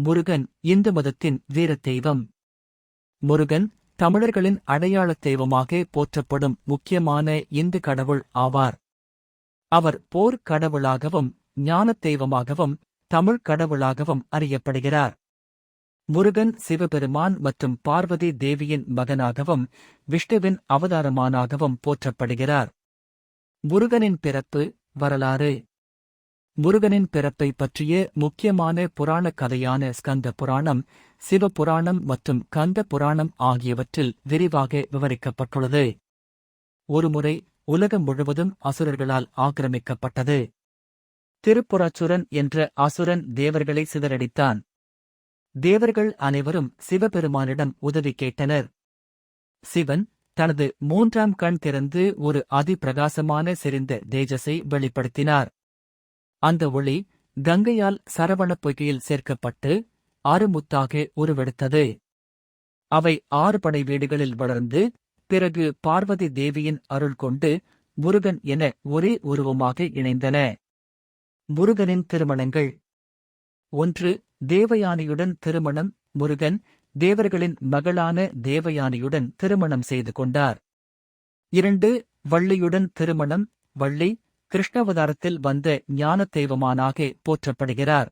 முருகன் இந்து மதத்தின் வீரத் தெய்வம் முருகன் தமிழர்களின் அடையாளத் தெய்வமாக போற்றப்படும் முக்கியமான இந்து கடவுள் ஆவார். அவர் போர் கடவுளாகவும் ஞானத் தெய்வமாகவும் தமிழ் கடவுளாகவும் அறியப்படுகிறார். முருகன் சிவபெருமான் மற்றும் பார்வதி தேவியின் மகனாகவும் விஷ்ணுவின் அவதாரமானாகவும் போற்றப்படுகிறார். முருகனின் பிறப்பு வரலாறு. முருகனின் பிறப்பை பற்றிய முக்கியமான புராணக் கதையான ஸ்கந்த புராணம் சிவபுராணம் மற்றும் கந்த புராணம் ஆகியவற்றில் விரிவாக விவரிக்கப்பட்டுள்ளது. ஒருமுறை உலகம் முழுவதும் அசுரர்களால் ஆக்கிரமிக்கப்பட்டது. திருப்புறச்சுரன் என்ற அசுரன் தேவர்களை சிதறடித்தான். தேவர்கள் அனைவரும் சிவபெருமானிடம் உதவி கேட்டனர். சிவன் தனது மூன்றாம் கண் திறந்து ஒரு அதிபிரகாசமான செறிந்த தேஜஸை வெளிப்படுத்தினார். அந்த ஒளி கங்கையால் சரவணப் பொய்கையில் சேர்க்கப்பட்டு ஆறுமுத்தாக உருவெடுத்தது. அவை ஆறு படை வீடுகளில் வளர்ந்து பிறகு பார்வதி தேவியின் அருள் கொண்டு முருகன் என ஒரே உருவமாக இணைந்தன. முருகனின் திருமணங்கள். ஒன்று தேவயானியுடன் திருமணம். முருகன் தேவர்களின் மகளான தேவயானியுடன் திருமணம் செய்து கொண்டார். இரண்டு வள்ளியுடன் திருமணம். வள்ளி கிருஷ்ணாவதாரத்தில் வந்த ஞான தெய்வமானாக போற்றப்படுகிறார்.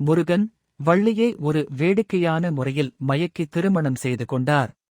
முருகன் வள்ளியை ஒரு வேடிக்கையான முறையில் மயக்கி திருமணம் செய்து கொண்டார்.